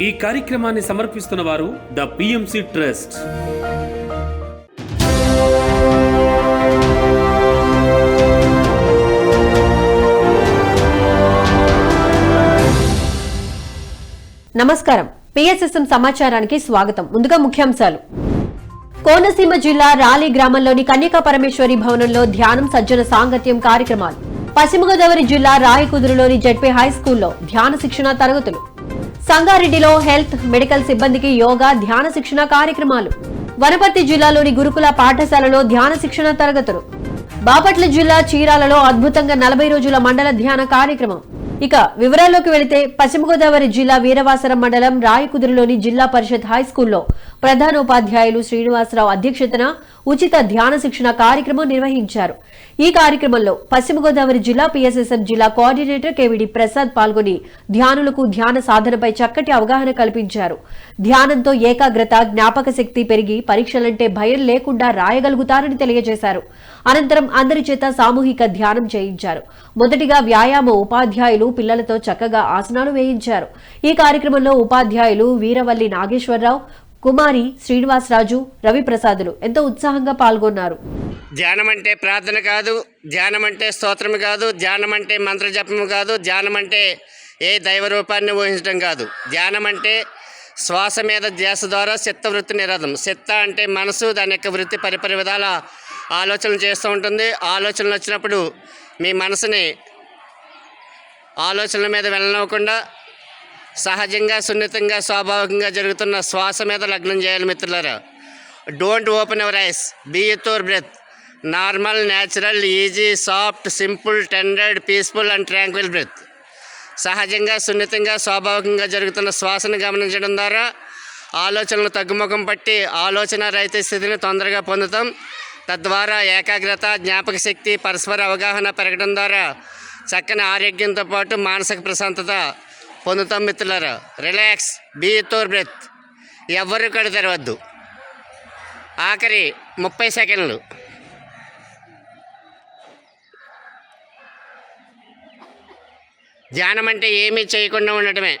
ఈ కార్యక్రమాన్ని సమర్పిస్తున్న వారు ద పిఎంసి ట్రస్ట్. నమస్కారం. పిఎస్ఎస్ఎం సమాచారానికి స్వాగతం. ముందుగా ముఖ్యాంశాలు. కోనసీమ జిల్లా రాలి గ్రామంలోని కన్యకా పరమేశ్వరి భవనంలో ధ్యానం సజ్జన సాంగత్యం కార్యక్రమాలు. పశ్చిమ గోదావరి జిల్లా రాయకుదురులోని జడ్పీ హై స్కూల్లో ధ్యాన శిక్షణ తరగతులు. సంగారెడ్డిలో హెల్త్ మెడికల్ సిబ్బందికి యోగా ధ్యాన శిక్షణ కార్యక్రమాలు. వనపర్తి జిల్లాలోని గురుకుల పాఠశాలలో ధ్యాన శిక్షణ తరగతులు. బాపట్ల జిల్లా చీరాలలో అద్భుతంగా నలభై రోజుల మండల ధ్యాన కార్యక్రమం. ఇక వివరాల్లోకి వెళితే పశ్చిమ గోదావరి జిల్లా వీరవాసరం మండలం రాయకుదురులోని జిల్లా పరిషత్ హై స్కూల్లో ప్రధానోపాధ్యాయులు శ్రీనివాసరావు అధ్యక్షతన ఉచిత ధ్యాన శిక్షణ కార్యక్రమం నిర్వహించారు. ఈ కార్యక్రమంలో పశ్చిమ గోదావరి జిల్లా పిఎస్ఎస్ఎం జిల్లా కోఆర్డినేటర్ కెవిడి ప్రసాద్ పాల్గొని ధ్యానులకు ధ్యాన సాధనపై చక్కటి అవగాహన కల్పించారు. ధ్యానంతో ఏకాగ్రత జ్ఞాపక శక్తి పెరిగి పరీక్షలంటే భయం లేకుండా రాయగలుగుతారని తెలియజేశారు. అనంతరం అందరి చేత సామూహిక ధ్యానం చేయించారు. మొదటిగా వ్యాయామ ఉపాధ్యాయులు పిల్లలతో చక్కగా ఆసనాలు వేయించారు. ఈ కార్యక్రమంలో ఉపాధ్యాయులు వీరవల్లి నాగేశ్వరరావు కుమారి శ్రీనివాసరాజు రవిప్రసాదులు ఎంతో ఉత్సాహంగా పాల్గొన్నారు. ధ్యానం అంటే ప్రార్థన కాదు ధ్యానం అంటే స్తోత్రం కాదు ధ్యానం అంటే మంత్రజపము కాదు ధ్యానం అంటే ఏ దైవ రూపాన్ని ఊహించడం కాదు. ధ్యానం అంటే శ్వాస మీద ధ్యాస ద్వారా చిత్తవృత్తి నిరోధం చిత్త అంటే మనసు దాని యొక్క వృత్తి పరిపరి విధాల ఆలోచనలు చేస్తూ ఉంటుంది. ఆలోచనలు వచ్చినప్పుడు మీ మనసుని ఆలోచనల మీద వెళ్ళనివ్వకుండా సహజంగా సున్నితంగా స్వాభావికంగా జరుగుతున్న శ్వాస మీద లగ్నం చేయాలి మిత్రులారా. Don't open our eyes be your breath normal natural easy soft simple tendered peaceful and tranquil breath సహజంగా సున్నితంగా స్వాభావికంగా జరుగుతున్న శ్వాసను గమనించడం ద్వారా ఆలోచనలు తగ్గుముఖం పట్టి ఆలోచన రహిత స్థితిని తొందరగా పొందుతాం. తద్వారా ఏకాగ్రత జ్ఞాపక శక్తి పరస్పర అవగాహన పెరగడం ద్వారా చక్కని ఆరోగ్యంతో పాటు మానసిక ప్రశాంతత పొందుతాం మిత్రులారా. రిలాక్స్ బీ తోర్ బ్రెత్ ఎవరు కడు తెరవద్దు. ఆఖరి ముప్పై సెకండ్లు. ధ్యానం అంటే ఏమీ చేయకుండా ఉండటమే.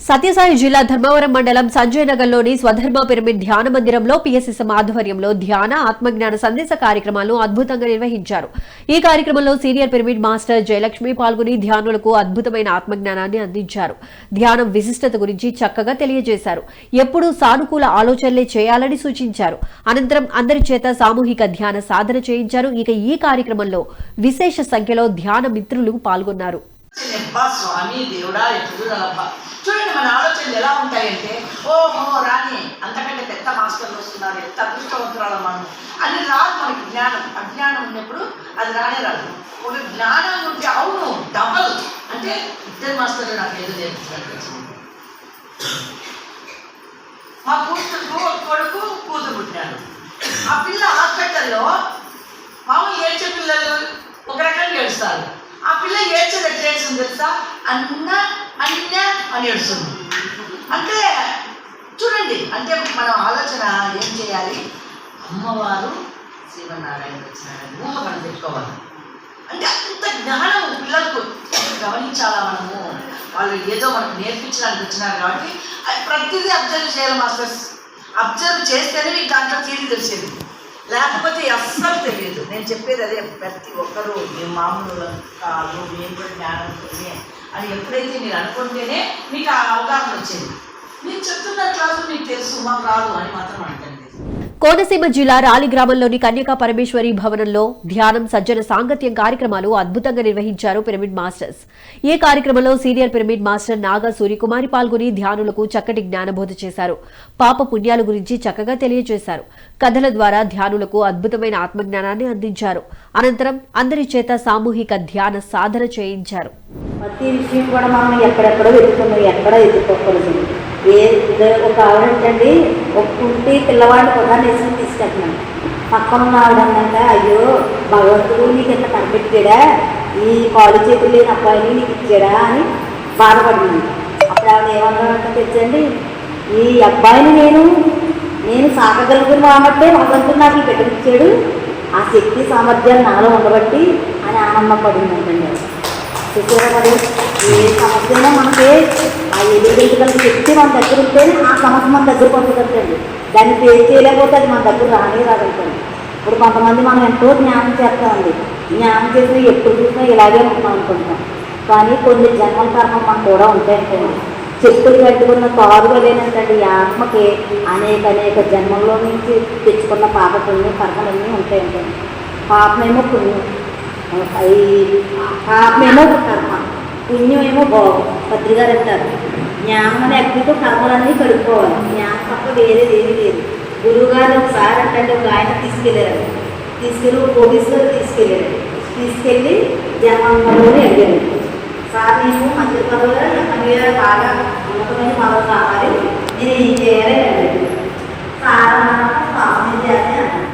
సత్యసాయి జిల్లా ధర్మవరం మండలం సంజయ్ నగర్లోని స్వధర్మ పిరమిడ్ ధ్యాన మందిరంలో పిఎస్ఎస్ఎం ఆధ్వర్యంలో ధ్యాన ఆత్మజ్ఞాన సందేశ కార్యక్రమాలను అద్భుతంగా నిర్వహించారు. ఈ కార్యక్రమంలో సీనియర్ పిరమిడ్ మాస్టర్ జయలక్ష్మి పాల్గొని ధ్యానులకు అద్భుతమైన ఆత్మజ్ఞానాన్ని అందించారు. ధ్యానం విశిష్టత గురించి చక్కగా తెలియజేశారు. ఎప్పుడూ సానుకూల ఆలోచనలే చేయాలని సూచించారు. అనంతరం అందరి చేత సామూహిక ధ్యాన సాధన చేయించారు. ఇక ఈ కార్యక్రమంలో విశేష సంఖ్యలో ధ్యాన మిత్రులు పాల్గొన్నారు. స్వామి దేవుడా ఎప్పుడు నలభ చూడండి మన ఆలోచనలు ఎలా ఉంటాయంటే ఓహో రాని అంతకంటే పెద్ద మాస్టర్లు వస్తున్నారు ఎంత అదృష్టవంతురాలు మనం అని రాదు మనకి జ్ఞానం. అజ్ఞానం ఉన్నప్పుడు అది రానే రాదు. ఒక జ్ఞానం ఉంటే అవును డబల్. అంటే ఇద్దరు మాస్టర్లు నాకు ఏదో నేర్పించినట్టు మా కూతురుకు ఒక కొడుకు కూతురు పుట్టాడు ఆ పిల్ల హాస్పిటల్లో మామూలు ఏడ్చే పిల్లలు ఒక రకంగా ఏడుస్తారు. ఆ పిల్ల ఏడ్చేది ఎట్లా ఏడుస్తుంది తెలుసా? అన్న అన్న అని ఏడుస్తుంది. అంటే చూడండి అంటే మనం ఆలోచన ఏం చేయాలి? అమ్మవారు శ్రీమన్నారాయణ వచ్చినారని ఊహ మనం పెట్టుకోవాలి. అంటే అంత జ్ఞానం పిల్లలకు గమనించాలా మనము? వాళ్ళు ఏదో మనకు నేర్పించడానికి వచ్చినారు కాబట్టి అది ప్రతిదీ అబ్జర్వ్ చేయాలి మాస్టర్స్ అబ్జర్వ్ చేస్తేనే మీకు దాంట్లో తీరి తెలిసేది. లేకపోతే అస్సలు తెలియదు. నేను చెప్పేది అదే ప్రతి ఒక్కరూ మామూలు కాదు మేము కూడా జ్ఞానం ఉంటుంది అని ఎప్పుడైతే మీరు అనుకుంటేనే మీకు ఆ అవగాహన వచ్చింది. నేను చెప్తున్న క్లాసు మీకు తెలుసు మాకు రాదు అని మాత్రం అంటాను కోనసీమ జిల్లా రాలి గ్రామంలోని కన్యకా పరమేశ్వరి భవనంలో ధ్యానం సజ్జన సాంగత్యం కార్యక్రమాలు అద్భుతంగా నిర్వహించారు పిరమిడ్ మాస్టర్స్. ఈ కార్యక్రమంలో senior pyramid master Naga Suryakumari పాల్గొని ధ్యానులకు చక్కటి జ్ఞానబోధ చేశారు. పాప పుణ్యాల గురించి చక్కగా తెలియజేశారు. కథల ద్వారా ధ్యానులకు అద్భుతమైన ఆత్మజ్ఞానాన్ని అందించారు. అనంతరం అందరి చేత సామూహిక ధ్యాన సాధన చేయించారు. ప్రతి విషయం కూడా మనం ఎక్కడెక్కడో ఎదుర్కొన్నాం ఎక్కడ ఎదుర్కోకూడదు ఏ ఇదే ఒక ఆవిడంటండి ఒక కుంటి పిల్లవాడిని కూడా వేసుకుని తీసుకెళ్తున్నాను. పక్కన ఉన్న అయ్యో భగవంతుడు నీకు ఇంత కనిపెట్టాడా? ఈ కాలు చేతులు లేని అబ్బాయిని నీకు ఇచ్చాడా అని బాధపడింది అప్పుడు ఆవిడ ఏమన్నా తెచ్చండి ఈ అబ్బాయిని నేను నేను సాకగలుగుతున్న కాబట్టే భగవంతుడు నాకు పెట్టించాడు ఆ శక్తి సామర్థ్యాలు నాలో ఉండబట్టి అని ఆనందపడిందంటండి ఆవిడ. చూసారా మరి? ఏ సమస్యలో మనకి ఆ ఎదుగుదల శక్తి మన దగ్గర ఉంటేనే ఆ సమస్య మన దగ్గరకు వస్తుందండి దాన్ని ఫేస్ చేయలేకపోతే అది మన దగ్గర రానే రాదంటండి ఇప్పుడు కొంతమంది మనం ఎంతో జ్ఞానం చేస్తామండి జ్ఞానం చేసి ఎప్పుడు చూసినా ఇలాగే ఉంటాం అనుకుంటాం కానీ కొన్ని జన్మల కర్మం మనకు కూడా ఉంటాయంటండి చెప్పులు కట్టుకున్న కారుగా లేనంటండి ఈ ఆత్మకి అనేక అనేక జన్మల్లో నుంచి తెచ్చుకున్న పాప కర్మలన్నీ ఉంటాయంటండి పాపమేమో పుణ్యం. ఈ పాపమేమో కర్మ. పుణ్యం ఏమో భోగం పత్రికారు అంటారు జ్ఞానం అనే అగ్నితో కర్మలన్నీ కడుక్కోవాలి జ్ఞానం తప్ప వేరేది ఏమీ లేదు గురువు గారు ఒకసారి అంటే ఒక ఆయన తీసుకెళ్ళారు తీసుకెళ్ళి ఒక పోలీసు గారు తీసుకెళ్ళారు తీసుకెళ్ళి జన్మంలోనే అడిగారు సార్ నేను మంత్రి పదవిలో మీరు బాగా ఉన్నతమైన పదవి కావాలి నేను ఏం చేయాలి అడిగారు సార్ అన్నాక స్వామి చేయాలి అన్నారు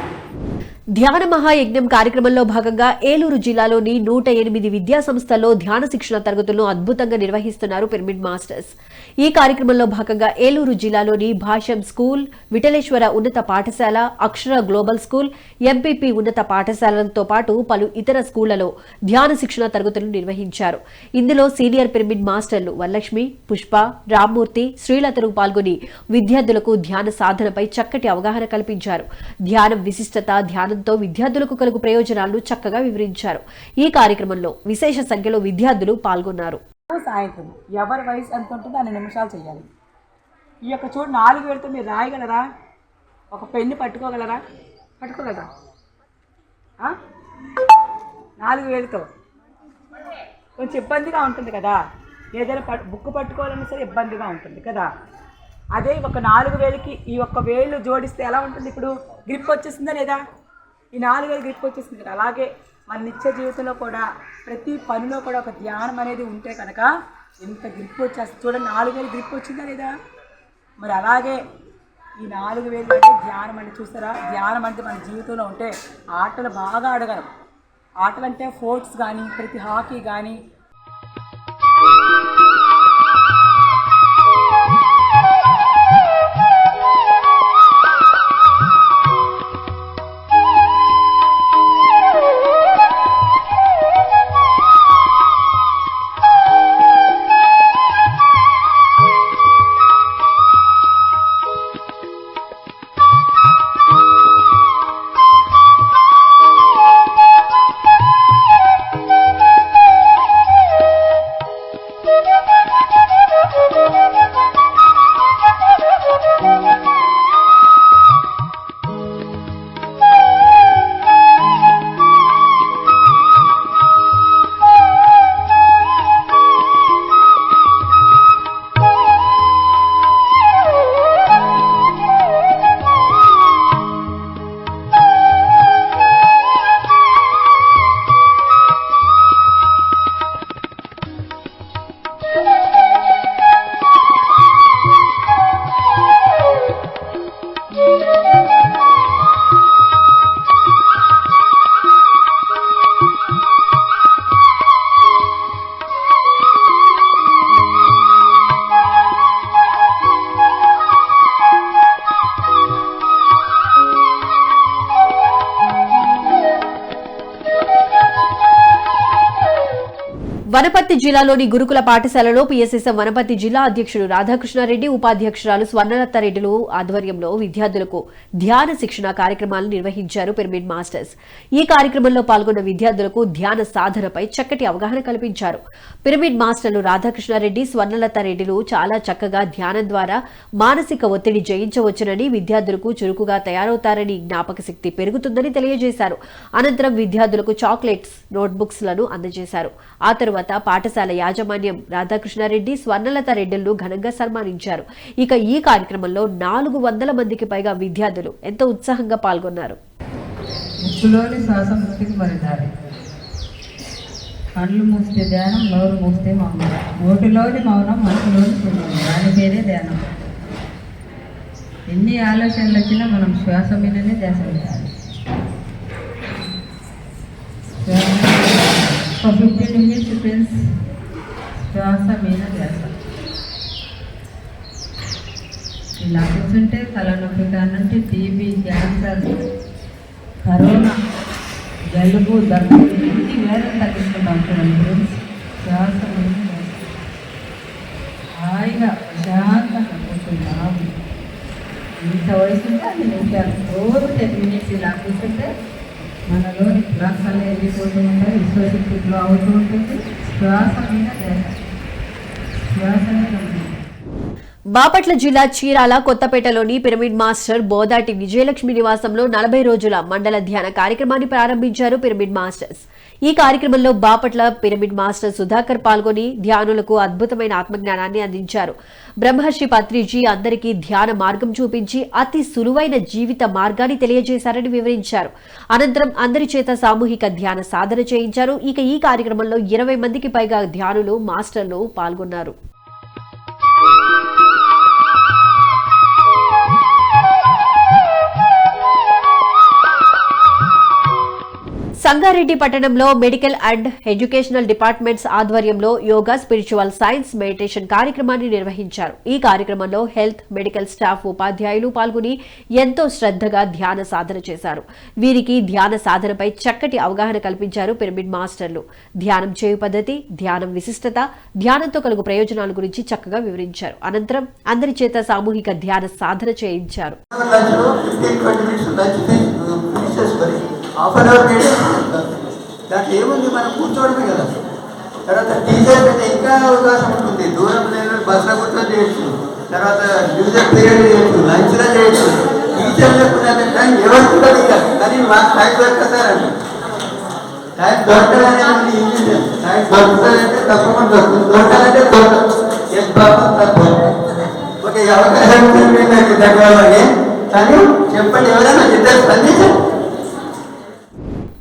ధ్యాన మహాయజ్ఞం కార్యక్రమంలో భాగంగా ఏలూరు జిల్లాలోని నూట ఎనిమిది విద్యా సంస్థల్లో ధ్యాన శిక్షణ తరగతులను అద్భుతంగా నిర్వహిస్తున్నారు పిరమిడ్ మాస్టర్స్. ఈ కార్యక్రమంలో భాగంగా ఏలూరు జిల్లాలోని భాష్యం స్కూల్ విఠలేశ్వర ఉన్నత పాఠశాల అక్షర గ్లోబల్ స్కూల్ ఎంపీపీ ఉన్నత పాఠశాలలతో పాటు పలు ఇతర స్కూళ్ళలో ధ్యాన శిక్షణ తరగతులు నిర్వహించారు. ఇందులో సీనియర్ పిరమిడ్ మాస్టర్లు వరలక్ష్మి పుష్ప రామ్మూర్తి శ్రీలతలు పాల్గొని విద్యార్థులకు ధ్యాన సాధనపై చక్కటి అవగాహన కల్పించారు. ధ్యానం విశిష్టత ధ్యానం ధ్యానంతో విద్యార్థులకు కలుగు ప్రయోజనాలను చక్కగా వివరించారు. ఈ కార్యక్రమంలో విశేష సంఖ్యలో విద్యార్థులు పాల్గొన్నారు. సాయంత్రం ఎవరి వయసు ఎంత ఉంటుందో అన్ని నిమిషాలు చేయాలి ఈ యొక్క చూడు నాలుగు వేలతో మీరు రాయగలరా? ఒక పెన్ను పట్టుకోగలరా? పట్టుకోగలరా? నాలుగు వేలతో. కొంచెం ఇబ్బందిగా ఉంటుంది కదా. ఏదైనా పట్ బుక్ పట్టుకోవాలన్నా సరే ఇబ్బందిగా ఉంటుంది కదా. అదే ఒక నాలుగు వేలకి ఈ ఒక్క వేలు జోడిస్తే ఎలా ఉంటుంది ఇప్పుడు? గ్రిప్ వచ్చేసిందా లేదా? ఈ నాలుగైదు గ్రిప్ వచ్చేసింది కదా. అలాగే మన నిత్య జీవితంలో కూడా ప్రతి పనిలో కూడా ఒక ధ్యానం అనేది ఉంటే కనుక ఎంత గ్రిప్ వచ్చేస్తుంది చూడండి నాలుగు వేలు గ్రిప్ వచ్చిందా లేదా? మరి అలాగే ఈ నాలుగు వేలు అంటే ధ్యానం అంటే చూస్తారా? ధ్యానం అంటే మన జీవితంలో ఉంటే ఆటలు బాగా ఆడగలం. ఆటలు అంటే ఫోర్ట్స్ కానీ ప్రతి హాకీ కానీ జిల్లాలోని గురుకుల పాఠశాలలో పీఎస్ఎస్ఎం వనపర్తి జిల్లా అధ్యక్షుడు రాధాకృష్ణారెడ్డి ఉపాధ్యక్షురాలు స్వర్ణలతారెడ్డిలు ఆధ్వర్యంలో విద్యార్థులకు ధ్యాన శిక్షణ కార్యక్రమాలను నిర్వహించారు పిరమిడ్ మాస్టర్స్. ఈ కార్యక్రమంలో పాల్గొన్న విద్యార్థులకు ధ్యాన సాధనపై చక్కటి అవగాహన కల్పించారు. పిరమిడ్ మాస్టర్లు రాధాకృష్ణారెడ్డి స్వర్ణలతారెడ్డిలు చాలా చక్కగా ధ్యానం ద్వారా మానసిక ఒత్తిడి జయించవచ్చునని విద్యార్థులకు చురుకుగా తయారవుతారని జ్ఞాపక శక్తి పెరుగుతుందని తెలియజేశారు. అనంతరం విద్యార్థులకు చాక్లెట్స్ నోట్బుక్స్లను అందజేశారు. ఆ తరువాత పాఠశాల యాజమాన్యం రాధాకృష్ణారెడ్డి స్వర్ణలత రెడ్డిలను ఘనంగా సన్మానించారు. ఇక ఈ కార్యక్రమంలో నాలుగు వందల మందికి పైగా విద్యార్థులు ఎంతో ఉత్సాహంగా పాల్గొన్నారు. కళ్ళు మూస్తే ధ్యానం నోరు మూస్తే మౌనం. నోటిలోని మౌనం మనసులోని శూన్యం దాని పేరే ధ్యానం. ఎన్ని ఆలోచనలు వచ్చినా మనం శ్వాస మీదనే ధ్యాస పెట్టాలి. ఫిఫ్టీన్ మినిట్స్ ఫ్రెండ్స్ శ్వాస మీద ధ్యాస ఇలా కూర్చుంటే తలనొప్పి కానంటే టీబీ క్యాన్సర్ కరోనా జలుబు దగ్గు ఎన్ని వేదం తగ్గిస్తున్నాం చూడండి ఫ్రెండ్స్ శ్వాస మీద ధ్యాస. హాయిగా ప్రశాంతంగా కూర్చుంటాం ఇంత వయసు ఉంటే అది నిమిషాలు రోజు టెన్ మినిట్స్ ఇలా కూర్చుంటే మనలోని ప్లస్ అనేది వెళ్ళిపోతూ ఉంటాయి విశ్వశక్తి అవుతూ ఉంటాయి శ్వాస మీద శ్వాస మీద బాపట్ల జిల్లా చీరాల కొత్తపేటలోని పిరమిడ్ మాస్టర్ బోదాటి విజయలక్ష్మి నివాసంలో నలభై రోజుల మండల ధ్యాన కార్యక్రమాన్ని ప్రారంభించారు పిరమిడ్ మాస్టర్స్. ఈ కార్యక్రమంలో బాపట్ల పిరమిడ్ మాస్టర్ సుధాకర్ పాల్గొని ధ్యానులకు అద్భుతమైన ఆత్మజ్ఞానాన్ని అందించారు. బ్రహ్మర్షి పత్రిజీ అందరికీ ధ్యాన మార్గం చూపించి అతి సులువైన జీవిత మార్గాన్ని తెలియజేశారని వివరించారు. అనంతరం అందరి చేత సామూహిక ధ్యాన సాధన చేయించారు. ఇక ఈ కార్యక్రమంలో ఇరవై మందికి పైగా ధ్యానులు మాస్టర్లు పాల్గొన్నారు. సంగారెడ్డి పట్టణంలో మెడికల్ అండ్ ఎడ్యుకేషనల్ డిపార్ట్మెంట్స్ ఆధ్వర్యంలో యోగా స్పిరిచువల్ సైన్స్ మెడిటేషన్ కార్యక్రమాన్ని నిర్వహించారు ఈ కార్యక్రమంలో హెల్త్ మెడికల్ స్టాఫ్ ఉపాధ్యాయులు పాల్గొని ఎంతో శ్రద్ధగా ధ్యాన సాధన చేశారు వీరికి ధ్యాన సాధనపై చక్కటి అవగాహన కల్పించారు పిరమిడ్ మాస్టర్లు ధ్యానం చేయు పద్ధతి ధ్యానం విశిష్టత ధ్యానంతో కలుగు ప్రయోజనాల గురించి చక్కగా వివరించారు అనంతరం అందరి చేత సామూహిక ధ్యాన సాధన చేయించారు హాఫ్ అన్ అవర్ మీడియం దాంట్లో ఏముంది? మనం కూర్చోవడమే కదా. తర్వాత టీచర్ అయితే ఇంకా అవకాశం ఉంటుంది. దూరం లేదు బస్సులో కూర్చొని చేయొచ్చు. తర్వాత మ్యూజిక్ పీరియడ్ చేయొచ్చు. లంచ్లో చేయొచ్చు. టీచర్ లేకుండా టైం ఎవరికి ఉంటుంది ఇక. కానీ మాకు టైం దొరకతారండి టైం దొరకదనేది ఇంజనీర్ టైం దొరుకుతుందంటే తప్పకుండా దొరుకుతుంది. దొరకాలంటే దొరకదు. ఏ పాపం తప్పదు ఓకే అవకాశం నాకు ధన్యవాదాలు. కానీ చెప్పండి ఎవరైనా ఇద్దరు స్పందించండి.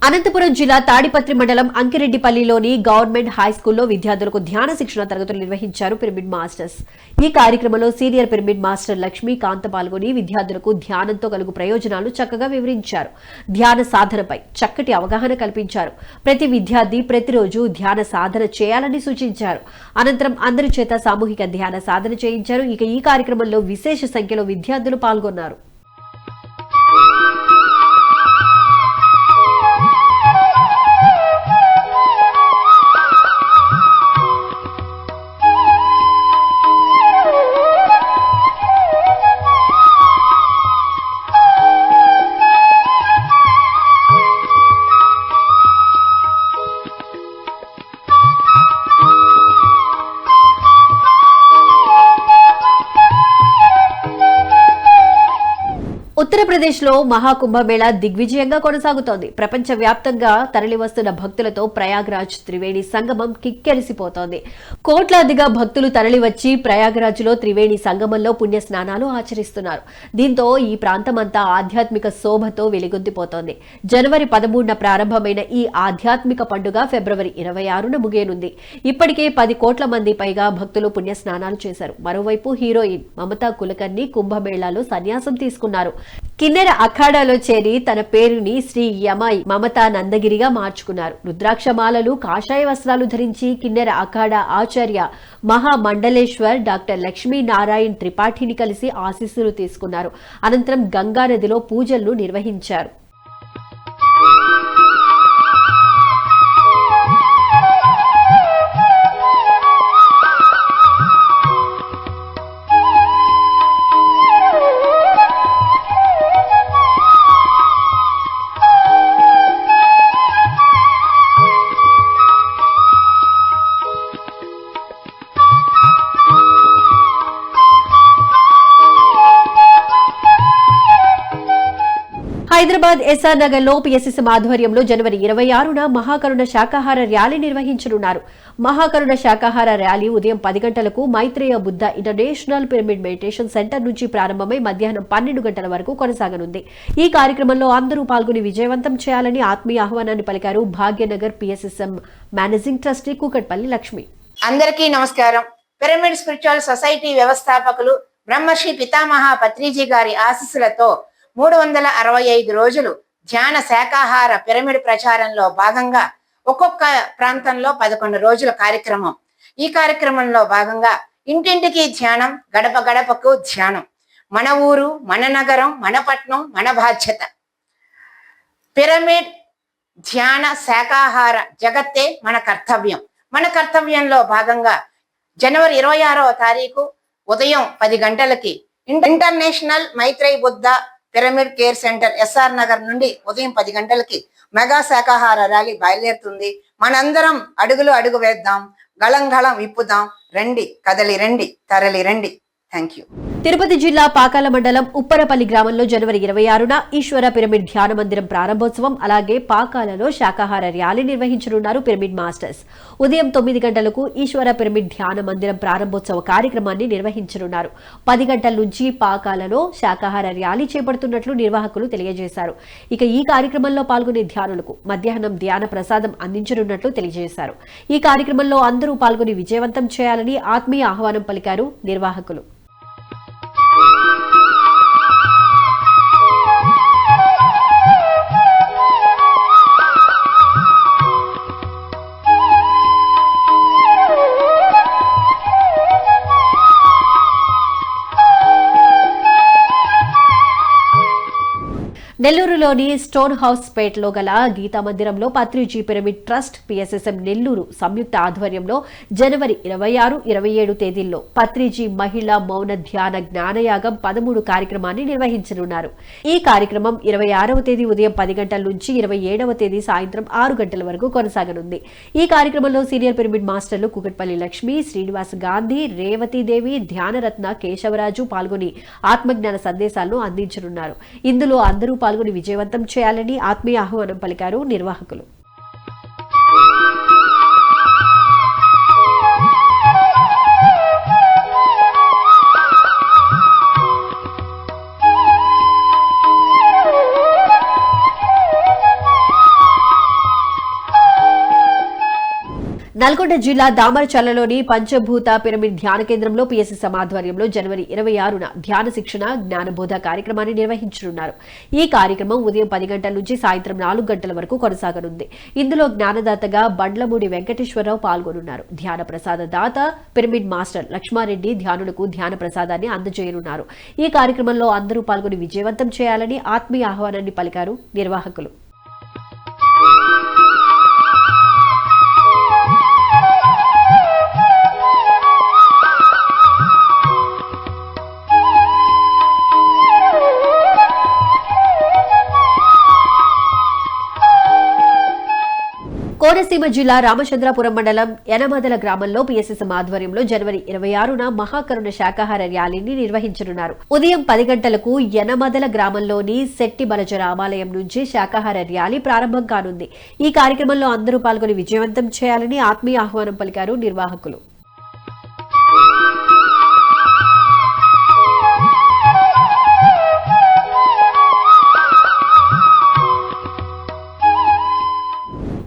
అనంతపురం జిల్లా తాడిపత్రి మండలం అంకిరెడ్డిపల్లిలోని గవర్నమెంట్ హై స్కూల్లో విద్యార్థులకు ధ్యాన శిక్షణ తరగతులు నిర్వహించారు పిరమిడ్ మాస్టర్స్. ఈ కార్యక్రమంలో సీనియర్ పిరమిడ్ మాస్టర్ లక్ష్మీ కాంత పాల్గొని విద్యార్థులకు ధ్యానంతో కలుగు ప్రయోజనాలు చక్కగా వివరించారు. ధ్యాన సాధనపై చక్కటి అవగాహన కల్పించారు. ప్రతి విద్యార్థి ప్రతిరోజు ధ్యాన సాధన చేయాలని సూచించారు. అనంతరం అందరి చేత సామూహిక ధ్యాన సాధన చేయించారు. ఇక ఈ కార్యక్రమంలో విశేష సంఖ్యలో విద్యార్థులు పాల్గొన్నారు. ఉత్తరప్రదేశ్లో మహాకుంభమేళా దిగ్విజయంగా కొనసాగుతోంది. ప్రపంచవ్యాప్తంగా తరలివస్తున్న భక్తులతో ప్రయాగ్రాజ్ త్రివేణి సంగమం కిక్కెరిసిపోతోంది. కోట్లాదిగా భక్తులు తరలివచ్చి ప్రయాగ్రాజ్లో త్రివేణి సంగమంలో పుణ్య స్నానాలు ఆచరిస్తున్నారు. దీంతో ఈ ప్రాంతమంతా ఆధ్యాత్మిక శోభతో వెలిగొందిపోతోంది. జనవరి పదమూడున ప్రారంభమైన ఈ ఆధ్యాత్మిక పండుగ ఫిబ్రవరి ఇరవై ఆరున ముగియనుంది. ఇప్పటికే పది కోట్ల మంది పైగా భక్తులు పుణ్య స్నానాలు చేశారు. మరోవైపు హీరోయిన్ మమతా కులకర్ణి కుంభమేళాలో సన్యాసం తీసుకున్నారు. కిన్నెర అఖాడాలో చేరి తన పేరుని శ్రీ యమాయి మమతా నందగిరిగా మార్చుకున్నారు. రుద్రాక్షమాలలు కాషాయ వస్త్రాలు ధరించి కిన్నెర అఖాడా ఆచార్య మహామండలేశ్వర్ డాక్టర్ లక్ష్మీ నారాయణ్ త్రిపాఠిని కలిసి ఆశీస్సులు తీసుకున్నారు. అనంతరం గంగా నదిలో పూజలను నిర్వహించారు. హైదరాబాద్ ఎస్ఆర్ నగర్లో పిఎస్ఎస్ఎం ఆధ్వర్యంలో జనవరి ఇరవై ఆరున మహాకరుణ శాకాహార ర్యాలీ నిర్వహించనున్నారు. మహాకరుణ శాకాహార ర్యాలీ ఉదయం పది గంటలకు Maitreya Buddha international pyramid meditation centre నుంచి ప్రారంభమై మధ్యాహ్నం పన్నెండు గంటల వరకు కొనసాగనుంది. ఈ కార్యక్రమంలో అందరూ పాల్గొని విజయవంతం చేయాలని ఆత్మీయ ఆహ్వానాన్ని పలికారు Bhagyanagar PSSM managing trustee Kukatpally Lakshmi. అందరికీ నమస్కారం. పిరమిడ్ స్పిరిచువల్ సొసైటీ వ్యవస్థాపకులు బ్రహ్మశ్రీ పితామహ పత్రిజీ గారి ఆశీస్సులతో మూడు వందల అరవై ఐదు రోజులు ధ్యాన శాకాహార పిరమిడ్ ప్రచారంలో భాగంగా ఒక్కొక్క ప్రాంతంలో పదకొండు రోజుల కార్యక్రమం. ఈ కార్యక్రమంలో భాగంగా ఇంటింటికి ధ్యానం గడప గడపకు ధ్యానం. మన ఊరు మన నగరం మన పట్నం మన బాధ్యత. పిరమిడ్ ధ్యాన శాకాహార జగత్తే మన కర్తవ్యం. మన కర్తవ్యంలో భాగంగా జనవరి ఇరవై ఆరవ తారీఖు ఉదయం పది గంటలకి international Maitreya Buddha pyramid care centre SR Nagar నుండి ఉదయం పది గంటలకి మెగా శాకాహార ర్యాలీ బయలుదేరుతుంది. మనందరం అడుగులు అడుగు వేద్దాం గళం గళం విప్పుదాం. రండి కదలి రండి తరలి రండి. థ్యాంక్ యూ తిరుపతి జిల్లా పాకాల మండలం ఉప్పరపల్లి గ్రామంలో జనవరి ఇరవై ఆరున ఈశ్వర పిరమిడ్ ధ్యాన మందిరం ప్రారంభోత్సవం అలాగే పాకాలలో శాకాహార ర్యాలీ నిర్వహించనున్నారు పిరమిడ్ మాస్టర్స్. ఉదయం తొమ్మిది గంటలకు ఈశ్వర పిరమిడ్ ధ్యాన మందిరం ప్రారంభోత్సవ కార్యక్రమాన్ని నిర్వహించనున్నారు. పది గంటల నుంచి పాకాలలో శాకాహార ర్యాలీ చేపడుతున్నట్లు నిర్వాహకులు తెలియజేశారు. ఇక ఈ కార్యక్రమంలో పాల్గొనే ధ్యానులకు మధ్యాహ్నం ధ్యాన ప్రసాదం అందించనున్నట్లు తెలియజేశారు. ఈ కార్యక్రమంలో అందరూ పాల్గొని విజయవంతం చేయాలని ఆత్మీయ ఆహ్వానం పలికారు నిర్వాహకులు. నెల్లూరులోని స్టోన్ హౌస్ పేటలో గల గీతా మందిరంలో Patriji pyramid trust PSSM Nellore సంయుక్త ఆధ్వర్యంలో జనవరి ఇరవై ఆరు ఇరవై ఏడు తేదీల్లో పత్రిజీ మహిళా మౌన ధ్యాన జ్ఞానయాగం పదమూడు కార్యక్రమాన్ని నిర్వహించనున్నారు. ఈ కార్యక్రమం ఇరవై ఆరవ తేదీ ఉదయం పది గంటల నుంచి ఇరవై ఏడవ తేదీ సాయంత్రం ఆరు గంటల వరకు కొనసాగనుంది. ఈ కార్యక్రమంలో సీనియర్ పిరమిడ్ మాస్టర్లు కుకట్పల్లి లక్ష్మి శ్రీనివాస్ గాంధీ రేవతీదేవి ధ్యానరత్న కేశవరాజు పాల్గొని ఆత్మజ్ఞాన సందేశాలను అందించనున్నారు. ఇందులో అందరూ పాల్గొని విజయవంతం చేయాలని ఆత్మీయ ఆహ్వానం పలికారు నిర్వాహకులు. నల్గొండ జిల్లా దామరచల్లలోని పంచభూత పిరమిడ్ ధ్యాన కేంద్రంలో పిఎస్ఎస్ ఆధ్వర్యంలో జనవరి ఇరవై ఆరున ధ్యాన శిక్షణ జ్ఞానబోధ కార్యక్రమాన్ని నిర్వహించనున్నారు. ఈ కార్యక్రమం ఉదయం పది గంటల నుంచి సాయంత్రం నాలుగు గంటల వరకు కొనసాగనుంది. ఇందులో జ్ఞానదాతగా బండ్లమూడి వెంకటేశ్వరరావు పాల్గొనున్నారు. ధ్యాన ప్రసాద దాత పిరమిడ్ మాస్టర్ లక్ష్మారెడ్డి ధ్యానులకు ధ్యాన ప్రసాదాన్ని అందజేయనున్నారు. ఈ కార్యక్రమంలో అందరూ పాల్గొని విజయవంతం చేయాలని ఆత్మీయ ఆహ్వానాన్ని పలికారు నిర్వాహకులు. కోనసీమ జిల్లా రామచంద్రాపురం మండలం యనమదల గ్రామంలో పిఎస్ఎస్ఎం ఆధ్వర్యంలో జనవరి ఇరవై ఆరున మహాకరుణ శాకాహార ర్యాలీని నిర్వహించనున్నారు. ఉదయం పది గంటలకు యనమదల గ్రామంలోని శెట్టి బలజ రామాలయం నుంచి శాకాహార ర్యాలీ ప్రారంభం కానుంది. ఈ కార్యక్రమంలో అందరూ పాల్గొని విజయవంతం చేయాలని ఆత్మీయ ఆహ్వానం పలికారు నిర్వాహకులు.